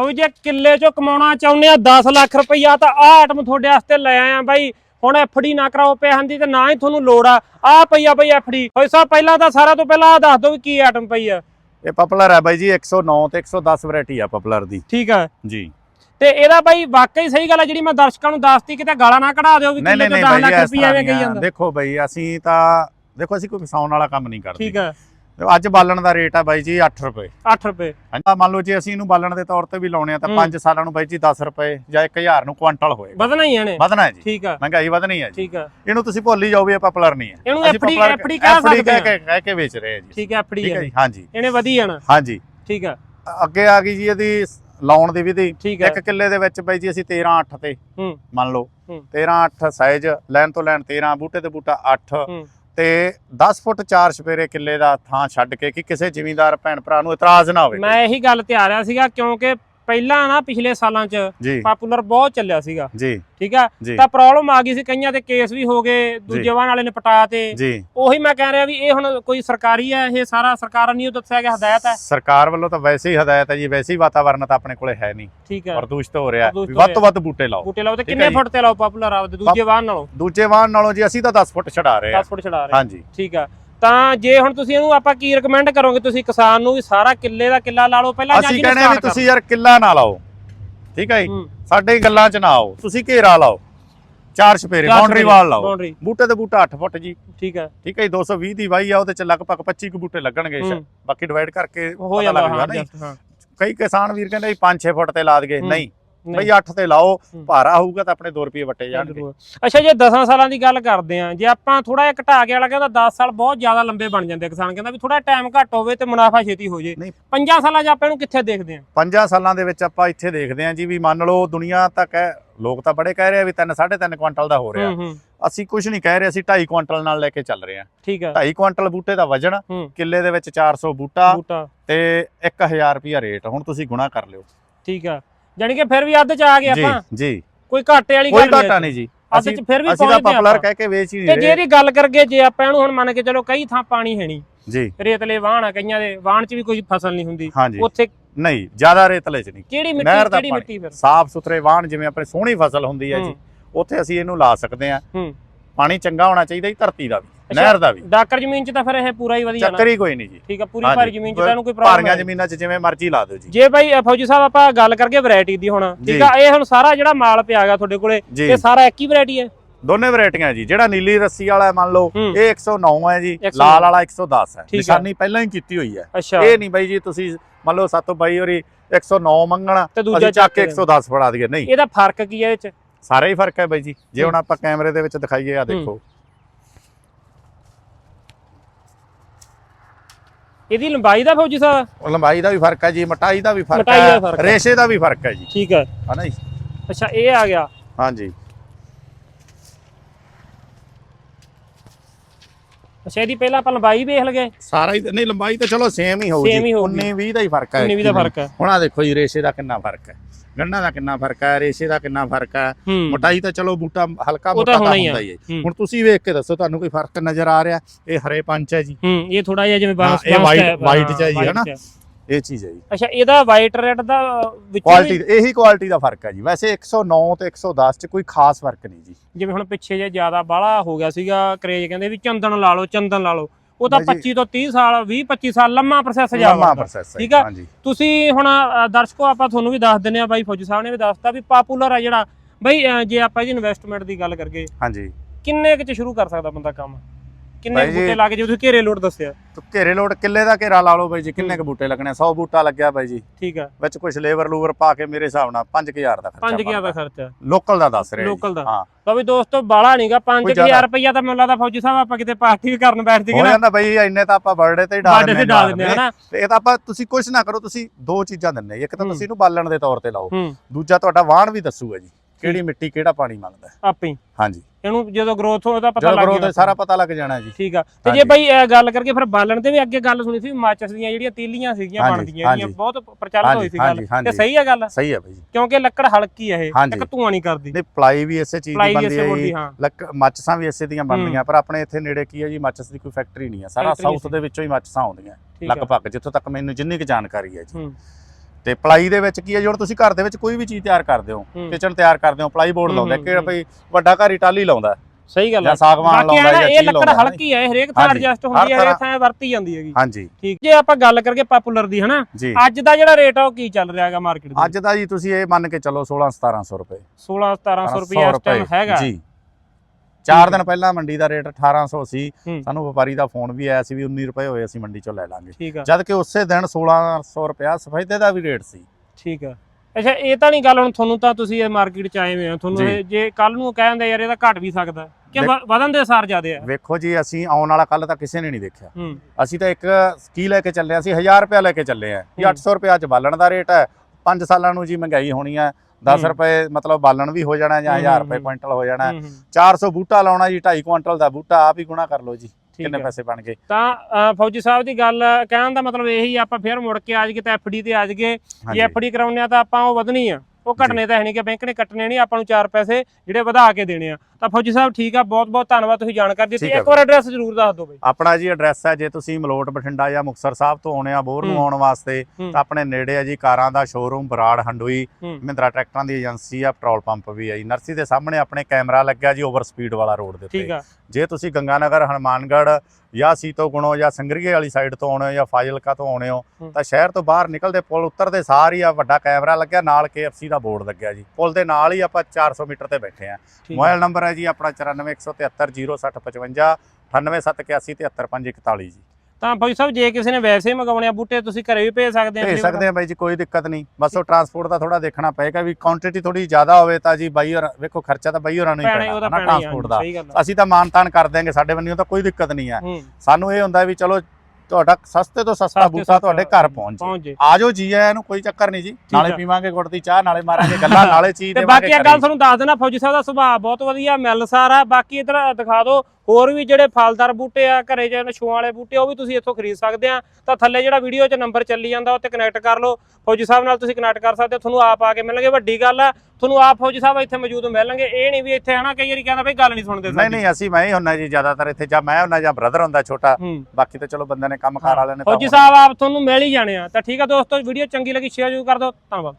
ਉਹ ਜੇ ਕਿੱਲੇ ਚੋਂ ਕਮਾਉਣਾ ਚਾਹੁੰਦੇ ਆ 10 ਲੱਖ ਰੁਪਈਆ ਤਾਂ ਆਹ ਆਈਟਮ ਤੁਹਾਡੇ ਵਾਸਤੇ ਲੈ ਆਇਆ ਬਾਈ। ਹੁਣ ਐਫਡੀ ਨਾ ਕਰਾਓ ਪੈਸਿਆਂ ਦੀ ਤੇ ਨਾ ਹੀ ਤੁਹਾਨੂੰ ਲੋੜ ਆ। ਆ ਪਈਆ ਬਈ ਐਫਡੀ ਹੋਈ ਸਾਹਿਬ ਪਹਿਲਾਂ ਤਾਂ ਸਾਰਾ ਤੋਂ ਪਹਿਲਾਂ ਆਹ ਦੱਸ ਦਿਓ ਵੀ ਕੀ ਆਈਟਮ ਪਈ ਆ। ਇਹ ਪਪੂਲਰ ਹੈ ਬਾਈ ਜੀ 109 ਤੇ 110 ਵੈਰਾਈਟੀ ਆ ਪਪੂਲਰ ਦੀ। ਠੀਕ ਆ। ਜੀ। ਤੇ ਇਹਦਾ ਬਾਈ ਵਾਕਈ ਸਹੀ ਗੱਲ ਆ ਜਿਹੜੀ ਮੈਂ ਦਰਸ਼ਕਾਂ ਨੂੰ ਦੱਸਤੀ ਕਿਤੇ ਗਾਲਾਂ ਨਾ ਕਢਾ ਦਿਓ ਵੀ ਨਹੀਂ 10 ਬਾਈ ਲੱਖ ਰੁਪਈਆ ਐਵੇਂ ਕਹੀ ਆ। ਜਾਂਦਾ। ਦੇਖੋ ਬਾਈ ਅਸੀਂ ਤਾਂ ਦੇਖੋ ਅਸੀਂ ਕੋਈ ਫਸਾਉਣ ਵਾਲਾ ਕੰਮ ਨਹੀਂ ਕਰਦੇ। ਠੀਕ ਆ। ਅੱਜ ਬਾਲਣ ਦਾ ਰੇਟ ਆ ਬਾਈ ਜੀ 8 ਰੁਪਏ। 8 ਰੁਪਏ। ਹਾਂਜੀ ਮੰਨ ਲਓ ਜੇ ਅਸੀਂ ਇਹਨੂੰ ਬਾਲਣ ਦੇ ਤੌਰ ਤੇ ਵੀ ਲਾਉਣੇ ਆ ਤਾਂ ਹੂੰ। 5 ਸਾਲਾਂ ਨੂੰ ਬਾਈ ਜੀ 10 ਰੁਪਏ ਜਾਂ 1000 ਨੂੰ ਕੁਆਂਟਲ ਹੋਏਗਾ। ਵਧਣਾ ਹੀ ਇਹਨੇ। ਵਧਣਾ ਹੈ ਜੀ। ਠੀਕ ਆ। ਮਹਿੰਗਾਈ ਵਧਣੀ ਹੈ ਜੀ। ਠੀਕ ਆ। ਇਹਨੂੰ ਤੁਸੀਂ ਭੁੱਲ ਹੀ ਜਾਓ ਵੀ ਇਹ ਪਪੂਲਰ ਨਹੀਂ ਹੈ। ਇਹਨੂੰ popular- FD ਕਹਿ ਸਕਦੇ ਆ। ਕਹਿ ਕੇ ਵੇਚ ਰਹੇ ਆ ਜੀ। ਠੀਕ ਆ ਐਫਡੀ ਠੀਕ ਹੈ ਹੈ ਜੀ ਹਾਂਜੀ। ਇਹਨੇ ਵਧੀ ਜਾਣਾ। ਹਾਂਜੀ। ਠੀਕ ਆ। ਅੱਗੇ ਆ ਗਈ ਜੀ ਇਹਦੀ ਲਾਉਣ ਦੀ ਵਿਧੀ। ਇੱਕ ਕਿੱਲੇ ਦੇ ਵਿੱਚ ਬਾਈ ਜੀ ਅਸੀਂ 13 8 ਤੇ ਹੂੰ। ਮੰਨ ਲਓ। ਹੂੰ। 13 8 ਸਾਈਜ਼ ਲੈਣ ਤੋਂ ਲੈਣ 13 ਬੂਟੇ ਤੇ ਬੂਟਾ 8 ਹੂੰ। ਤੇ 10 ਫੁੱਟ 4 ਛਪੇਰੇ ਕਿੱਲੇ ਦਾ ਥਾਂ ਛੱਡ ਕੇ ਕਿ ਕਿਸੇ ਜ਼ਿਮੀਂਦਾਰ ਭੈਣ ਭਰਾ ਨੂੰ ਇਤਰਾਜ਼ ਨਾ ਹੋਵੇ ਮੈਂ ਇਹੀ ਗੱਲ ਤੇ ਆ ਰਿਹਾ ਸੀਗਾ, ਕਿਉਂਕਿ ਪਹਿਲਾਂ ਨਾ ਪਿਛਲੇ ਸਾਲਾਂ 'ਚ ਪਾਪੂਲਰ ਬਹੁਤ ਚੱਲਿਆ ਸੀਗਾ। ਜੀ। ਠੀਕ ਆ? ਤਾਂ ਪ੍ਰੋਬਲਮ ਆ ਗਈ ਸੀ ਕਈਆਂ ਤੇ ਕੇਸ ਵੀ ਹੋ ਗਏ ਦੂਜੇ ਵਾਹਨ ਵਾਲੇ ਨੇ ਪਟਾ ਤੇ ਉਹੀ ਮੈਂ ਕਹਿ ਰਿਹਾ ਵੀ ਇਹ ਹੁਣ ਕੋਈ ਸਰਕਾਰੀ ਹੈ ਇਹ ਸਾਰਾ ਸਰਕਾਰਾਂ ਨੇ ਦੱਸਿਆ ਗਿਆ ਹਦਾਇਤ ਹੈ ਸਰਕਾਰ ਵੱਲੋਂ ਤਾਂ ਵੈਸੇ ਹੀ ਹਦਾਇਤ ਹੈ ਜੀ ਵੈਸੇ ਹੀ ਵਾਤਾਵਰਨ ਤਾਂ ਆਪਣੇ ਕੋਲੇ ਹੈ ਨਹੀਂ। ਠੀਕ ਹੈ ਪ੍ਰਦੂਸ਼ਿਤ ਹੋ ਰਿਹਾ। ਹੈ। ਹੋ ਵੱਧ ਤੋਂ ਵੱਧ ਬੂਟੇ ਲਾਓ। ਬੂਟੇ ਲਾਓ ਤੇ ਹੈ ਕਿੰਨੇ। ਫੁੱਟ ਤੇ ਲਾਓ ਪਾਪੂਲਰ ਆਪਦੇ ਦੂਜੇ ਵਾਹਨ ਨਾਲੋਂ? ਦੂਜੇ ਵਾਹਨ ਨਾਲੋਂ ਜੀ ਅਸੀਂ ਤਾਂ 10 ਫੁੱਟ ਛਡਾ ਰਹੇ ਹਾਂ 10 ਫੁੱਟ ਛਡਾ ਰਹੇ ਹਾਂਜੀ। ਠੀਕ ਆ। ਤਾਂ ਜੇ ਹੁਣ ਤੁਸੀਂ ਇਹਨੂੰ ਆਪਾਂ ਕੀ ਰეკਮੈਂਡ ਕਰੋਗੇ ਤੁਸੀਂ ਕਿਸਾਨ ਨੂੰ ਵੀ ਸਾਰਾ ਕਿੱਲੇ ਦਾ ਕਿੱਲਾ ਲਾ ਲਓ ਪਹਿਲਾਂ ਜਾਂ ਅਸੀਂ ਕਹਿੰਦੇ ਵੀ ਤੁਸੀਂ ਯਾਰ ਕਿੱਲਾ ਨਾ ਲਾਓ। ਠੀਕ ਹੈ ਜੀ? ਸਾਡੇ ਗੱਲਾਂ 'ਚ ਨਾ ਆਓ। ਤੁਸੀਂ ਘੇਰਾ ਲਾਓ। ਚਾਰ ਛਪੇਰੇ ਬਾਉਂਡਰੀ ਵਾਲ ਲਾਓ। ਬੂਟੇ ਤੇ ਬੂਟਾ 8 ਫੁੱਟ ਜੀ। ਠੀਕ ਹੈ ਠੀਕ ਹੈ ਜੀ? 220 ਦੀ ਵਾਈ ਆ ਉਹਦੇ ਚ ਲਗਭਗ 25 ਕੁ ਬੂਟੇ ਲੱਗਣਗੇ। ਬਾਕੀ ਡਿਵਾਈਡ ਕਰਕੇ ਹੋ ਪਤਾ ਲੱਗ ਨਹੀਂ ਹਾਂ ਕਈ ਕਿਸਾਨ ਵੀਰ ਕਹਿੰਦੇ 5-6 ਫੁੱਟ ਤੇ ਲਾ। ਨਹੀਂ ਨਹੀਂ। ਬਈ 8 ਤੇ ਲਾਓ ਹੂੰ। ਭਾਰਾ ਹੋਊਗਾ ਤਾਂ ਆਪਣੇ 2 ਰੁਪਏ ਵਟੇ ਜਾਣਗੇ। ਅੱਛਾ ਜੇ 10 ਸਾਲਾਂ ਦੀ ਗੱਲ ਕਰਦੇ ਆ ਜੇ ਆਪਾਂ ਥੋੜਾ ਜਿਹਾ ਘਟਾ ਕੇ ਵਾਲਾ ਕਹਿੰਦਾ 10 ਸਾਲ ਬਹੁਤ ਜ਼ਿਆਦਾ ਲੰਬੇ ਬਣ ਜਾਂਦੇ ਆ। ਕਿਸਾਨ ਕਹਿੰਦਾ ਵੀ ਥੋੜਾ ਟਾਈਮ ਘੱਟ ਹੋਵੇ ਤੇ ਮੁਨਾਫਾ ਛੇਤੀ ਹੋ ਜੇ। ਨਹੀਂ। 5 ਸਾਲਾਂ 'ਚ ਆਪਾਂ ਇਹਨੂੰ ਕਿੱਥੇ ਦੇਖਦੇ ਆ? 5 ਸਾਲਾਂ ਦੇ ਵਿੱਚ ਆਪਾਂ ਇੱਥੇ ਦੇਖਦੇ ਹਾਂ ਜੀ ਵੀ ਮੰਨ ਲਓ ਦੁਨੀਆ ਤਾਂ ਕਹਿ ਲੋਕ ਤਾਂ ਬੜੇ ਕਹਿ ਰਹੇ ਆ ਵੀ 3 3.5 ਕੁਇੰਟਲ ਦਾ ਹੋ ਰਿਹਾ। ਹੂੰ ਹੂੰ। ਅਸੀਂ ਕੁਝ ਨਹੀਂ ਕਹਿ ਰਹੇ ਅਸੀਂ 2.5 ਕੁਇੰਟਲ ਨਾਲ ਲੈ ਕੇ ਚੱਲ ਰਹੇ ਹਾਂ ਠੀਕ ਆ। 2.5 ਕੁਇੰਟਲ ਬੂਟੇ ਦਾ ਵਜਨ ਹੂੰ। ਕਿੱਲੇ ਦੇ ਵਿੱਚ 400 ਬੂਟਾ ਬੂਟਾ। ਤੇ 1000 ਰੁਪਿਆ ਰੇਟ ਹੁਣ ਤੁਸੀਂ ਗੁਣਾ ਕਰ ਲਿਓ। ਠੀਕ ਆ। ਜਾਣੀ ਕਿ ਫਿਰ ਵੀ ਅੱਧ 'ਚ ਆ ਗਏ ਜੀ ਆਪਾਂ। ਜੀ। ਕੋਈ ਘਾਟੇ ਵਾਲੀ ਕੋਈ ਗੱਲ ਘਾਟਾ ਨਹੀਂ ਜੀ। ਅਸੀਂ ਫਿਰ ਵੀ ਅਸੀਂ ਤਾਂ ਪਹੁੰਚਦੇ ਪਪੂਲਰ ਕਹਿ ਕੇ ਵੇਚ ਹੀ ਤੇ ਨਹੀਂ ਜੇ ਰਹੇ ਇਹਦੀ ਗੱਲ ਕਰਗੇ ਜੇ ਆਪਾਂ ਇਹਨੂੰ ਹੁਣ ਮੰਨ ਕੇ ਚਲੋ ਕਈ ਥਾਂ ਪਾਣੀ ਹੈ ਨਹੀਂ। ਜੀ। ਰੇਤਲੇ ਵਾਹਣ ਆ ਕਈਆਂ ਦੇ ਵਾਹਣ 'ਚ ਵੀ ਕੋਈ ਫਸਲ ਨਹੀਂ ਹੁੰਦੀ। ਹਾਂਜੀ ਉੱਥੇ ਨਹੀਂ ਜ਼ਿਆਦਾ ਰੇਤਲੇ ਚ ਨਹੀਂ। ਕਿਹੜੀ ਮਿੱਟੀ ਕਿਹੜੀ। ਮਿੱਟੀ ਫਿਰ? ਸਾਫ਼ ਸੁਥਰੇ ਵਾਹਣ ਜਿਵੇਂ ਆਪਣੀ ਸੋਹਣੀ ਫਸਲ ਹੁੰਦੀ ਹੈ ਜੀ ਹੂੰ, ਉੱਥੇ ਅਸੀਂ ਇਹਨੂੰ ਲਾ ਸਕਦੇ ਹਾਂ। ਹੂੰ। ਪਾਣੀ ਚੰਗਾ ਹੋਣਾ ਚਾਹੀਦਾ ਜੀ ਧਰਤੀ ਦਾ ਵੀ ਨਹਿਰ ਦਾ ਵੀ। ਡਾਕਰ ਜ਼ਮੀਨ 'ਚ ਤਾਂ ਫਿਰ ਇਹ ਪੂਰਾ ਹੀ ਵਧੀਆ ਨਾ। ਚੱਕਰ ਹੀ ਕੋਈ ਨਹੀਂ ਜੀ। ਠੀਕ ਆ ਪੂਰੀ ਭਾਰੀ ਜ਼ਮੀਨ 'ਚ ਤਾਂ ਇਹਨੂੰ ਕੋਈ ਪ੍ਰੋਬਲਮ ਭਾਰੀਆਂ ਨਹੀਂ। ਜ਼ਮੀਨਾਂ 'ਚ ਜਿਵੇਂ ਮਰਜ਼ੀ ਲਾ ਦਿਓ ਜੀ। ਜੇ ਭਾਈ ਅ, ਫੌਜੀ ਸਾਹਿਬ ਆਪਾਂ ਗੱਲ ਕਰਕੇ ਵੈਰਾਈਟੀ ਦੀ ਹੁਣ। ਠੀਕ। ਆ ਇਹ ਹੁਣ ਸਾਰਾ ਜਿਹੜਾ ਮਾਲ ਪਿਆ ਹੈਗਾ ਤੁਹਾਡੇ ਕੋਲੇ ਜੀ। ਇਹ ਸਾਰਾ ਇੱਕ ਹੀ ਵੈਰਾਈਟੀ ਹੈ? ਦੋਨੇ ਵੈਰਾਈਟੀਆਂ ਜੀ ਜਿਹੜਾ ਨੀਲੀ ਰੱਸੀ ਵਾਲਾ ਹੈ, ਮੰਨ ਲਓ ਹੂੰ। ਇਹ 109 ਹੈ ਜੀ 109 ਲਾਲ ਵਾਲਾ 110 ਹੈ। ਠੀਕ ਹੈ। ਨਿਸ਼ਾਨੀ ਪਹਿਲਾਂ ਹੀ ਕੀਤੀ ਹੋਈ ਹੈ। ਅੱਛਾ। ਇਹ ਨਹੀਂ ਬਾਈ ਜੀ ਤੁਸੀਂ ਮੰਨ ਲਓ ਸਾਤੋਂ ਬਾਈ ਹੋਰੀ 109 ਮੰਗਣ ਤੇ ਦੂਜਾ ਅਸੀਂ ਚੱਕ ਕੇ ਚੱਕ 110 ਫੜਾ ਦਈਏ ਨਹੀਂ। ਇਹਦਾ ਫ਼ਰਕ ਕੀ ਹੈ ਇਹਦੇ 'ਚ? ਸਾਰਾ ਹੀ ਫ਼ਰਕ ਹੈ ਬਾਈ ਜੀ। ਜੇ ਹੁਣ ਆਪਾਂ ਕੈਮਰੇ ਦੇ ਵਿੱਚ ਦਿਖਾਈਏ ਆ ਦੇਖੋ। ਇਹਦੀ ਲੰਬਾਈ ਦਾ ਫੌਜੀ ਸਾਹਿਬ? ਲੰਬਾਈ ਦਾ ਵੀ ਫ਼ਰਕ ਹੈ ਜੀ ਮਟਾਈ ਦਾ ਵੀ ਫ਼ਰਕ ਮੋਟਾਈ ਦਾ ਹੈ। ਰੇਸ਼ੇ ਦਾ ਵੀ ਫ਼ਰਕ ਹੈ ਜੀ। ਠੀਕ ਹੈ। ਹਨਾ ਜੀ? ਅੱਛਾ ਇਹ ਆ ਗਿਆ। ਹਾਂਜੀ। ਅੱਛਾ ਇਹਦੀ ਪਹਿਲਾਂ ਆਪਾਂ ਲੰਬਾਈ ਵੇਖ ਲਗੇ ਸਾਰਾ ਹੀ ਨਹੀਂ ਲੰਬਾਈ ਤਾਂ ਚਲੋ ਸੇਮ ਹੀ ਹੋਊਗੀ। 19 20 ਦਾ ਹੀ ਫ਼ਰਕ ਹੈ 19 ਵੀਹ ਦਾ ਫ਼ਰਕ ਹੈ। ਹੁਣ ਆ ਦੇਖੋ ਜੀ ਰੇਸ਼ੇ ਦਾ ਕਿੰਨਾ ਫ਼ਰਕ ਹੈ। ਗੰਢਾਂ ਦਾ ਕਿੰਨਾ ਫ਼ਰਕ ਹੈ ਰੇਸ਼ੇ ਦਾ ਕਿੰਨਾ ਫ਼ਰਕ ਹੈ। ਮੋਟਾਈ ਤਾਂ ਚਲੋ ਬੂਟਾ ਹਲਕਾ ਮੋਟਾ ਹੁੰਦਾ ਹੀ ਹੈ। ਹੁਣ ਤੁਸੀਂ ਵੇਖ ਕੇ ਦੱਸੋ ਤੁਹਾਨੂੰ ਕੋਈ ਫ਼ਰਕ ਨਜ਼ਰ ਆ ਰਿਹਾ? ਇਹ ਹਰੇ ਪੰਚ ਹੈ ਜੀ। ਹੂੰ ਇਹ ਥੋੜਾ ਜਿਹਾ ਜਿਵੇਂ ਬਾਂਸ ਇਹ white ਹਾਂ, ਚ ਹੈ ਜੀ, ਹਨਾ? ਇਹ ਚੀਜ਼ ਹੈ ਜੀ। ਅੱਛਾ ਇਹਦਾ ਵਾਈਟ ਰੈਡ ਦਾ ਵਿੱਚ ਕੁਆਲਿਟੀ ਇਹੀ ਕੁਆਲਿਟੀ ਦਾ ਫ਼ਰਕ ਹੈ ਜੀ। ਵੈਸੇ 109 ਤੇ 110 ਚ ਕੋਈ ਖਾਸ ਫ਼ਰਕ ਨਹੀਂ ਜੀ। ਜਿਵੇਂ ਹੁਣ ਪਿੱਛੇ ਜੇ ਜ਼ਿਆਦਾ ਬਾਹਲਾ ਹੋ ਗਿਆ ਸੀਗਾ ਕਰੇਜ ਕਹਿੰਦੇ ਵੀ ਚੰਦਨ ਲਾ ਲਓ ਚੰਦਨ ਲਾ ਲਓ। ਉਹ ਤਾਂ ਬਾਈ 25 ਤੋਂ 30 ਸਾਲ 20 25 ਸਾਲ ਲੰਮਾ ਪ੍ਰੋਸੈਸ ਜਾ ਲੰਮਾ। ਪ੍ਰੋਸੈਸ ਠੀਕ ਆ? ਤੁਸੀਂ ਹੁਣ ਦਰਸ਼ਕੋ ਆਪਾਂ ਤੁਹਾਨੂੰ ਵੀ ਦੱਸ ਦਿੰਨੇ ਆ ਬਾਈ ਫੌਜੀ ਸਾਹਿਬ ਨੇ ਵੀ ਦੱਸਤਾ ਵੀ ਪਪੂਲਰ ਆ ਜਿਹੜਾ। ਬਈ ਜੇ ਆਪਾਂ ਇਹਦੀ ਇਨਵੈਸਟਮੈਂਟ ਦੀ ਗੱਲ ਕਰਗੇ ਹਾਂਜੀ। ਕਿੰਨੇ ਕੁ ਚ ਸ਼ੁਰੂ ਕਰ ਸਕਦਾ ਬੰਦਾ ਕੰਮ? ਕਿੰਨੇ ਬਾਈ ਜੀ- ਬੂਟੇ ਲਾ ਕੇ ਜੇ ਤੁਸੀਂ ਘੇਰੇ ਲੋਡ ਦੱਸਿਆ? ਤੇ ਘੇਰੇ ਲੋਟ ਕਿੱਲੇ ਦਾ ਘੇਰਾ ਲਾ ਲਓ ਬਾਈ ਜੀ ਕਿੰਨੇ ਕ ਬੂਟੇ ਲੱਗਣੇ? 100 ਬੂਟਾ ਲੱਗਿਆ ਬਾਈ ਜੀ। ਠੀਕ ਆ। ਵਿੱਚ ਕੁਝ ਲੇਬਰ ਲੂਬਰ ਪਾ ਕੇ ਮੇਰੇ ਹਿਸਾਬ ਨਾਲ 5000 ਦਾ ਖਰਚਾ 5000 ਦਾ ਖਰਚਾ। ਲੋਕਲ ਦਾ ਦੱਸ ਰਿਹਾ ਜੀ। ਲੋਕਲ ਦਾ। ਹਾਂ। ਤਾਂ ਵੀ ਦੋਸਤੋ ਬਾਲਾ ਨਹੀਂਗਾ ਕੋਈ 5000 ਜ਼ਿਆਦਾ- ਰੁਪਈਆ ਤਾਂ ਮੈਨੂੰ ਲੱਗਦਾ ਫੌਜੀ ਸਾਹਿਬ ਆਪਾਂ ਕਿਤੇ ਪਾਰਟੀ ਵੀ ਕਰਨ ਬੈਠ ਜੀਏ ਹੋ ਨਾ। ਜਾਂਦਾ ਬਾਈ ਇੰਨੇ ਤਾਂ ਆਪਾਂ ਬਰਥਡੇ ਤੇ ਹੀ ਡਾਲ ਬਾਡੇ ਤੇ ਡਾਲ ਦਿੰਦੇ ਆ ਹਨਾ? ਤੇ ਇਹ ਤਾਂ ਆਪਾਂ ਤੁਸੀਂ ਕੁਝ ਨਾ ਕਰੋ ਤੁਸੀਂ ਦੋ ਚੀਜ਼ਾਂ ਦਿੰਨੇ ਇੱਕ ਤਾਂ ਹੂੰ। ਤੁਸੀਂ ਇਹਨੂੰ ਬਾਲਣ ਦੇ ਤੌਰ ਤੇ ਲਾਓ। ਹੂੰ। ਦੂਜਾ ਤੁਹਾਡਾ ਵਾਹਣ ਵੀ ਦੱਸੂਗਾ ਜੀ। ਕਿਹੜੀ ਮਿੱਟੀ ਕਿਹੜਾ ਪਾਣੀ ਮੰਗਦਾ ਹੈ। ਆਪੇ ਹੀ। ਹਾਂਜੀ। ਇਹਨੂੰ ਜਦੋਂ ਗਰੋਥ ਹੋਵੇ ਤਾਂ ਪਤਾ ਜਦੋਂ ਲੱਗ ਜਾਣਾ ਤੇ ਸਾਰਾ ਪਤਾ ਲੱਗ ਜਾਣਾ ਜੀ। ਠੀਕ ਆ। ਤੇ ਜੇ। ਬਈ ਇਹ ਗੱਲ ਕਰਕੇ ਫਿਰ ਬਾਲਣ ਤੇ ਵੀ ਅੱਗੇ ਗੱਲ ਸੁਣੀ ਸੀ ਮਾਚਸ ਦੀਆਂ ਜਿਹੜੀਆਂ ਤੀਲੀਆਂ ਸੀਗੀਆਂ ਬਣਦੀਆਂ ਜਿਹੜੀਆਂ। ਬਹੁਤ ਪ੍ਰਚਲਿਤ ਹੋਈ ਸੀ ਗੱਲ। ਤੇ ਸਹੀ ਆ ਗੱਲ? ਸਹੀ ਹੈ ਬਾਈ ਕਿਉਂਕਿ ਲੱਕੜ ਹਲਕੀ ਆ ਇਹ। ਇੱਕ ਧੂਆਂ ਨਹੀਂ ਕਰਦੀ। ਨਹੀਂ ਪਲਾਈ ਵੀ ਇਸੇ ਚੀਜ਼ ਦੀ ਬਣਦੀ ਹੈ ਹਾਂ। ਲੱਕ ਮੱਚਸਾਂ ਵੀ ਇਸੇ ਦੀਆਂ ਬਣਦੀਆਂ ਪਰ ਆਪਣੇ ਇੱਥੇ ਨੇੜੇ ਕੀ ਹੈ ਜੀ ਮੱਚਸ ਦੀ ਕੋਈ ਫੈਕਟਰੀ ਨਹੀਂ ਹੈ ਸਾਰਾ ਸਾਊਥ ਦੇ ਵਿੱਚੋਂ ਹੀ ਮੱਚਸਾਂ ਆਉਂਦੀਆਂ। ਆ। ਲਗਭਗ ਜਿੱਥੋਂ ਤੱਕ ਮੈਨੂੰ ਜਿੰਨੀ ਕੁ ਜਾਣਕਾਰੀ ਹੈ ਜੀ। ਹੂੰ। ਤੇ ਪਲਾਈ ਦੇ ਵਿੱਚ ਕੀ ਹੈ ਜਦੋਂ ਤੁਸੀਂ ਘਰ ਦੇ ਵਿੱਚ ਕੋਈ ਵੀ ਚੀਜ਼ ਤਿਆਰ ਕਰਦੇ ਹੋ। ਕਿਚਨ ਤਿਆਰ ਕਰਦੇ ਹੋ ਪਲਾਈ ਬੋਰਡ ਲਾਉਂਦੇ ਕਿ। ਭਈ ਵੱਡਾ ਘਰ ਹੀ ਟਾਲੀ ਲਾਉਂਦਾ। ਸਹੀ ਗੱਲ ਜਾਂ ਹੈ। ਸਾਗਵਾਨ ਲਾਉਂਦਾ ਜਾਂ ਇਹ ਲੱਕੜ ਹਲਕੀ ਹੈ ਹਰੇਕ ਥਾਂ ਐਡਜਸਟ ਹੁੰਦੀ ਹੈ ਹਰੇਕ ਥਾਂ ਵਰਤੀ ਜਾਂਦੀ ਹੈਗੀ। ਹਾਂਜੀ। ਠੀਕ ਜੇ ਆਪਾਂ ਗੱਲ ਕਰਕੇ ਪਪੂਲਰ ਦੀ ਹਨਾ? ਅੱਜ ਦਾ ਜਿਹੜਾ ਰੇਟ ਆ ਉਹ ਕੀ ਚੱਲ ਰਿਹਾ ਹੈਗਾ ਮਾਰਕੀਟ ਦੇ ਅੱਜ ਦਾ ਜੀ ਤੁਸੀਂ ਇਹ ਮੰਨ ਕੇ ਚੱਲੋ 16 1700 ਰੁਪਏ। 16 1700 ਰੁਪਏ ਇਸ ਟਾਈਮ ਹੈਗਾ। ਜੀ। 4 ਦਿਨ ਪਹਿਲਾਂ ਮੰਡੀ ਦਾ ਰੇਟ 1800 ਸੀ। ਸਾਨੂੰ ਵਪਾਰੀ ਦਾ ਫੋਨ ਵੀ ਆਇਆ ਸੀ ਵੀ 19 ਰੁਪਏ ਹੋਏ ਅਸੀਂ ਮੰਡੀ ਚੋਂ ਲੈ ਲਾਂਗੇ। ਆ। ਜਦ ਕਿ ਉਸੇ ਦਿਨ 1600 ਰੁਪਿਆ ਸਫੈਦੇ ਦਾ ਵੀ ਰੇਟ ਸੀ। ਠੀਕ ਆ। ਅੱਛਾ ਇਹ ਤਾਂ ਨਹੀਂ ਗੱਲ ਹੁਣ ਤੁਹਾਨੂੰ ਤਾਂ ਤੁਸੀਂ ਇਹ ਮਾਰਕੀਟ ਚ ਆਏ ਹੋਏ ਹੋ। ਤੁਹਾਨੂੰ ਜੀ। ਕੱਲ ਨੂੰ ਕਹਿੰਦੇ ਯਾਰ ਇਹ ਤਾਂ ਘਟ ਵੀ ਸਕਦਾ। ਕਿ ਵਧਣ ਦੇ ਸਾਰ ਜ਼ਿਆਦੇ ਆ? ਵੇਖੋ ਜੀ ਅਸੀਂ ਆਉਣ ਵਾਲਾ ਕੱਲ ਤਾਂ ਕਿਸੇ ਨੇ ਨਹੀਂ ਦੇਖਿਆ। ਅਸੀਂ ਤਾਂ ਇੱਕ ਕੀ ਲੈ ਕੇ ਚੱਲੇ ਅਸੀਂ 1000 ਰੁਪਿਆ ਲੈ ਕੇ ਚੱਲੇ ਆ। ਕਿ ਹੂੰ। 800 ਰੁਪਿਆ ਅੱਜ ਬਾਲਣ ਦਾ ਰੇਟ ਹੈ। 5 ਸਾਲਾਂ ਨੂੰ ਜੀ ਮਹਿੰਗਾਈ ਹੋਣੀ ਹੈ। 10 ਹੂੰ। ਰੁਪਏ ਮਤਲਬ ਬਾਲਣ ਵੀ ਹੋ ਜਾਣਾ ਜਾਂ ਹੂੰ, 1000 ਹੂੰ, ਰੁਪਏ। ਕੁਇੰਟਲ ਹੋ ਜਾਣਾ। ਹੂੰ, ਹੂੰ, 400 ਬੂਟਾ ਲਾਉਣਾ ਜੀ 2.5 ਕੁਇੰਟਲ ਦਾ ਬੂਟਾ ਆਪ ਹੀ ਗੁਣਾ ਕਰ ਲਓ ਜੀ ਕਿੰਨੇ। ਪੈਸੇ ਬਣ ਗਏ। ਤਾਂ ਫੌਜੀ ਸਾਹਿਬ ਦੀ ਗੱਲ ਕਹਿਣ ਦਾ ਮਤਲਬ ਇਹੀ ਆਪਾਂ ਫਿਰ ਮੁੜ ਕੇ ਆ ਜਾਈਏ ਤਾਂ ਐਫਡੀ ਤੇ ਆ ਜਾਈਏ। ਜੇ ਐਫਡੀ ਕਰਾਉਂਦੇ ਆ ਤਾਂ ਆਪਾਂ ਉਹ ਵਧਣੀ ਆ। ਉਹ ਘਟਨੇ ਤਾਂ ਹੈ ਨਹੀਂ ਕਿ ਬੈਂਕ ਨੇ ਕੱਟਣੇ ਨਹੀਂ ਆਪਾਂ ਨੂੰ ਚਾਰ ਪੈਸੇ ਜਿਹੜੇ ਵਧਾ ਕੇ ਦੇਣੇ ਆ। ਤਾਂ ਫੌਜੀ ਸਾਹਿਬ ਠੀਕ ਆ ਬਹੁਤ ਬਹੁਤ ਧੰਨਵਾਦ ਤੁਸੀਂ ਜਾਣਕਾਰੀ ਦਿੱਤੀ। ਇੱਕ ਵਾਰ। ਐਡਰੈਸ ਜ਼ਰੂਰ ਦੱਸ ਦਿਓ ਬਈ। ਆਪਣਾ ਜੀ ਐਡਰੈਸ ਹੈ ਜੇ ਤੁਸੀਂ ਮਲੋਟ ਬਠਿੰਡਾ ਜਾਂ ਮੁਕਤਸਰ ਸਾਹਿਬ ਤੋਂ ਆਉਣੇ ਆ ਬੋਰ ਨੂੰ। ਆਉਣ ਵਾਸਤੇ। ਤਾਂ ਆਪਣੇ ਨੇੜੇ ਆ ਜੀ ਕਾਰਾਂ ਦਾ ਸ਼ੋਰੂਮ ਬਰਾੜ ਹੰਡੂਈ। ਮਹਿੰਦਰਾ ਟਰੈਕਟਰਾਂ ਦੀ ਏਜੰਸੀ ਆ ਪੈਟਰੋਲ ਪੰਪ ਵੀ ਆ ਜੀ। ਨਰਸੀ ਦੇ ਸਾਹਮਣੇ ਆਪਣੇ ਕੈਮਰਾ ਲੱਗਿਆ ਜੀ ਓਵਰ ਸਪੀਡ ਵਾਲਾ ਰੋਡ ਦੇ ਉੱਤੇ। ਜੇ ਤੁਸੀਂ ਗੰਗਾਨਗਰ ਹਨੂਮਾਨਗੜ੍ਹ ਜਾਂ ਸੀਤੋ ਗੁਣੋ ਜਾਂ ਸੰਗਰੀਏ ਵਾਲੀ ਸਾਈਡ ਤੋਂ ਆਉਣੇ ਹੋ ਜਾਂ ਫਾਜ਼ਿਲਕਾ ਤੋਂ ਆਉਣੇ ਹੋ। ਤਾਂ ਸ਼ਹਿਰ ਤੋਂ ਬਾਹਰ ਨਿਕਲਦੇ ਪੁਲ ਉੱਤਰਦੇ ਸਾਰ ਹੀ ਆ ਵੱਡਾ ਕੈਮਰਾ ਲੱਗਿਆ ਨਾਲ KFC ਦਾ ਬੋਰਡ ਲੱਗਿਆ ਜੀ। ਪੁਲ ਦੇ ਨਾਲ ਹੀ ਆਪਾਂ 400 ਮੀਟਰ ਤੇ ਬੈਠੇ ਆ। ਮੋਬਾਈਲ ਨੰਬਰ ਹੈ ਜੀ ਆਪਣਾ 9417306055 9871873541 ਜੀ। ਤਾਂ ਫੌਜੀ ਸਾਹਿਬ ਜੇ ਕਿਸੇ ਨੇ ਵੈਸੇ ਮੰਗਾਉਣੇ ਆ ਬੂਟੇ ਤੁਸੀਂ ਘਰੇ ਵੀ ਭੇਜ ਸਕਦੇ ਆ ਭੇਜ ਸਕਦੇ ਆ ਬਾਈ ਜੀ ਕੋਈ ਦਿੱਕਤ ਨਹੀਂ। ਬਸ ਉਹ ਟਰਾਂਸਪੋਰਟ ਦਾ ਥੋੜਾ ਦੇਖਣਾ ਪਏਗਾ ਵੀ ਕੁਆਂਟੀਟੀ ਥੋੜੀ ਜ਼ਿਆਦਾ ਹੋਵੇ ਤਾਂ ਜੀ ਬਾਈ ਹੋਰਾਂ ਵੇਖੋ ਖਰਚਾ ਤਾਂ ਬਾਈ ਹੋਰਾਂ ਨੂੰ ਹੀ ਪੈਣਾ ਹੀ ਹੀ ਆ, ਟਰਾਂਸਪੋਰਟ ਦਾ। ਆ। ਅਸੀਂ ਤਾਂ ਮਾਨਤਾਨ ਕਰ ਦਿਆਂਗੇ ਸਾਡੇ ਬੰਨਿਓ ਤਾਂ ਕੋਈ ਦਿੱਕਤ ਨਹੀਂ ਹੈ। ਹੂੰ। ਸਾਨੂੰ ਇਹ ਹੁੰਦਾ ਵੀ ਚਲੋ ਤੁਹਾਡਾ ਸਸਤੇ ਤੋਂ ਸਸਤਾ ਬੂਟਾ ਤੁਹਾਡੇ ਘਰ ਪਹੁੰਚ ਜੇ ਆਜੋ ਜੀ ਆਇਆਂ ਨੂੰ ਕੋਈ ਚੱਕਰ ਨਹੀਂ ਜੀ ਨਾਲੇ। ਪੀਵਾਂਗੇ ਗੁੜ ਦੀ ਚਾਹ ਨਾਲੇ ਮਾਰਾਂਗੇ ਗੱਲਾਂ ਨਾਲੇ ਚੀਜ਼ ਤੇ ਦੇਵਾਂਗੇ ਬਾਕੀ ਇਹ। ਗੱਲ ਤੁਹਾਨੂੰ ਦੱਸ ਦੇਣਾ ਫੌਜੀ ਸਾਹਿਬ ਦਾ ਸੁਭਾਅ ਬਹੁਤ ਵਧੀਆ ਮਿਲਸਾਰ ਆ ਬਾਕੀ ਇਧਰ ਦਿਖਾ ਦਿਓ ਹੋਰ ਵੀ ਜਿਹੜੇ ਫਲਦਾਰ ਬੂਟੇ ਆ ਘਰੇ ਜਿਹੜੇ ਛੂਆਂ ਵਾਲੇ ਬੂਟੇ ਉਹ ਵੀ ਤੁਸੀਂ ਇੱਥੋਂ ਖਰੀਦ ਸਕਦੇ ਆ। ਤਾਂ ਥੱਲੇ ਜਿਹੜਾ ਵੀਡੀਓ 'ਚ ਨੰਬਰ ਚੱਲੀ ਜਾਂਦਾ ਉਹ ਤੇ ਕਨੈਕਟ ਕਰ ਲਓ। ਫੌਜੀ ਸਾਹਿਬ ਨਾਲ ਤੁਸੀਂ ਕਨੈਕਟ ਕਰ ਸਕਦੇ ਹੋ ਤੁਹਾਨੂੰ ਆਪ ਆ ਕੇ ਮਿਲਣਗੇ। ਵੱਡੀ ਗੱਲ ਆ ਤੁਹਾਨੂੰ ਆਪ ਫੌਜੀ ਸਾਹਿਬ ਇੱਥੇ ਮੌਜੂਦ ਮਿਲਣਗੇ। ਇਹ ਨਹੀਂ ਵੀ ਇੱਥੇ ਹਨਾ ਕਈ ਵਾਰੀ ਕਹਿੰਦਾ ਬਈ ਗੱਲ ਨਹੀਂ ਸੁਣਦੇ ਨਹੀਂ ਨਹੀਂ ਅਸੀਂ ਮੈਂ ਹੀ ਹੁੰਨਾ ਜੀ ਜ਼ਿਆਦਾਤਰ ਇੱਥੇ ਜਾਂ ਮੈਂ ਹੁੰਨਾ ਜਾਂ ਬ੍ਰਦਰ ਹੁੰਦਾ ਛੋਟਾ। ਬਾਕੀ ਤਾਂ ਚਲੋ ਬੰਦੇ ਨੇ ਕੰਮ ਕਾਰ ਵਾਲਿਆਂ ਨੇ ਫੌਜੀ ਸਾਹਿਬ ਆਪ ਤੁਹਾਨੂੰ ਮਿਲ ਹੀ ਜਾਣੇ ਆ। ਤਾਂ ਠੀਕ ਆ ਦੋਸਤੋ ਵੀਡੀਓ ਚੰਗੀ ਲੱਗੀ ਸ਼ੇਅਰ ਜ਼ਰੂਰ ਕਰ ਦਿਓ। ਧੰਨਵਾਦ।